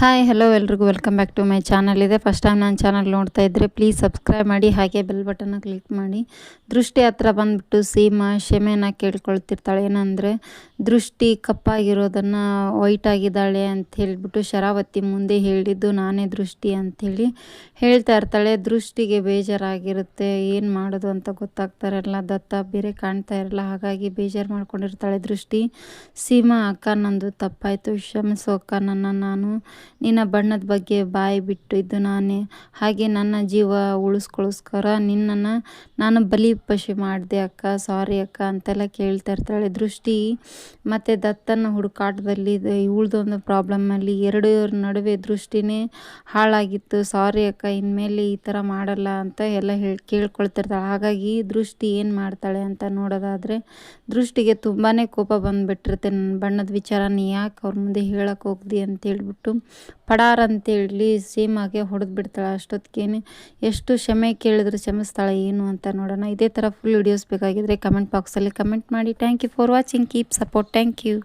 Hi hello ಎಲ್ರಿಗೂ. Welcome back to my channel ಇದೆ first time ನನ್ನ ಚಾನಲ್ ನೋಡ್ತಾ ಇದ್ದರೆ ಪ್ಲೀಸ್ ಸಬ್ಸ್ಕ್ರೈಬ್ ಮಾಡಿ, ಹಾಗೆ ಬೆಲ್ ಬಟನ್ನ ಕ್ಲಿಕ್ ಮಾಡಿ. ದೃಷ್ಟಿ ಹತ್ರ ಬಂದುಬಿಟ್ಟು ಸೀಮಾ ಕ್ಷಮೆನ ಕೇಳ್ಕೊಳ್ತಿರ್ತಾಳೆ. ಏನಂದರೆ, ದೃಷ್ಟಿ ಕಪ್ಪಾಗಿರೋದನ್ನು ವೈಟ್ ಆಗಿದ್ದಾಳೆ ಅಂತ ಹೇಳಿಬಿಟ್ಟು ಶರಾವತಿ ಮುಂದೆ ಹೇಳಿದ್ದು ನಾನೇ ದೃಷ್ಟಿ ಅಂಥೇಳಿ ಹೇಳ್ತಾ ಇರ್ತಾಳೆ. ದೃಷ್ಟಿಗೆ ಬೇಜಾರಾಗಿರುತ್ತೆ. ಏನು ಮಾಡೋದು ಅಂತ ಗೊತ್ತಾಗ್ತಾ ಇರಲ್ಲ. ದತ್ತ ಬೇರೆ ಕಾಣ್ತಾ ಇರಲ್ಲ. ಹಾಗಾಗಿ ಬೇಜಾರು ಮಾಡ್ಕೊಂಡಿರ್ತಾಳೆ ದೃಷ್ಟಿ. ಸೀಮಾ, ಅಕ್ಕ ನಂದು ತಪ್ಪಾಯಿತು. ಕ್ಷಮಿಸೋ ಅಕ್ಕ ನನ್ನ ನಾನು ನಿನ್ನ ಬಣ್ಣದ ಬಗ್ಗೆ ಬಾಯಿ ಬಿಟ್ಟು ಇದ್ದು ನಾನೇ ಹಾಗೆ ನನ್ನ ಜೀವ ಉಳಿಸ್ಕೊಳ್ಳೋಸ್ಕರ ನಿನ್ನನ್ನು ನಾನು ಬಲಿ ಪಶಿ ಮಾಡಿದೆ ಅಕ್ಕ. ಸಾರಿ ಅಕ್ಕ ಅಂತೆಲ್ಲ ಕೇಳ್ತಾ ಇರ್ತಾಳೆ. ದೃಷ್ಟಿ ಮತ್ತು ದತ್ತನ ಹುಡುಕಾಟದಲ್ಲಿ ಉಳ್ದೊಂದು ಪ್ರಾಬ್ಲಮ್ಮಲ್ಲಿ ಎರಡು ನಡುವೆ ದೃಷ್ಟಿನೇ ಹಾಳಾಗಿತ್ತು. ಸಾರಿ ಅಕ್ಕ, ಇನ್ಮೇಲೆ ಈ ಥರ ಮಾಡಲ್ಲ ಅಂತ ಎಲ್ಲ ಹೇಳಿ ಕೇಳ್ಕೊಳ್ತಿರ್ತಾಳೆ ಹಾಗಾಗಿ ದೃಷ್ಟಿ ಏನು ಮಾಡ್ತಾಳೆ ಅಂತ ನೋಡೋದಾದರೆ ದೃಷ್ಟಿಗೆ ತುಂಬಾ ಕೋಪ ಬಂದುಬಿಟ್ಟಿರುತ್ತೆ. ನನ್ನ ಬಣ್ಣದ ವಿಚಾರ ನೀ ಯಾಕೆ ಅವ್ರ ಮುಂದೆ ಹೇಳಕ್ಕೆ ಹೋಗ್ದಿ ಅಂತ ಹೇಳ್ಬಿಟ್ಟು ಪಡಾರ್ ಅಂತೇಳಿ ಸೀಮಾಗೆ ಹೊಡೆದು ಬಿಡ್ತಾಳೆ ಅಷ್ಟೊತ್ತಿಗೇನೆ? ಎಷ್ಟು ಕ್ಷಮೆ ಕೇಳಿದ್ರು ಕ್ಷಮಿಸ್ತಾಳೆ ಏನು ಅಂತ ನೋಡೋಣ. ಇದೇ ಥರ ಫುಲ್ ವಿಡಿಯೋಸ್ ಬೇಕಾಗಿದ್ದರೆ ಕಮೆಂಟ್ ಬಾಕ್ಸಲ್ಲಿ ಕಮೆಂಟ್ ಮಾಡಿ. Thank you for watching keep support thank you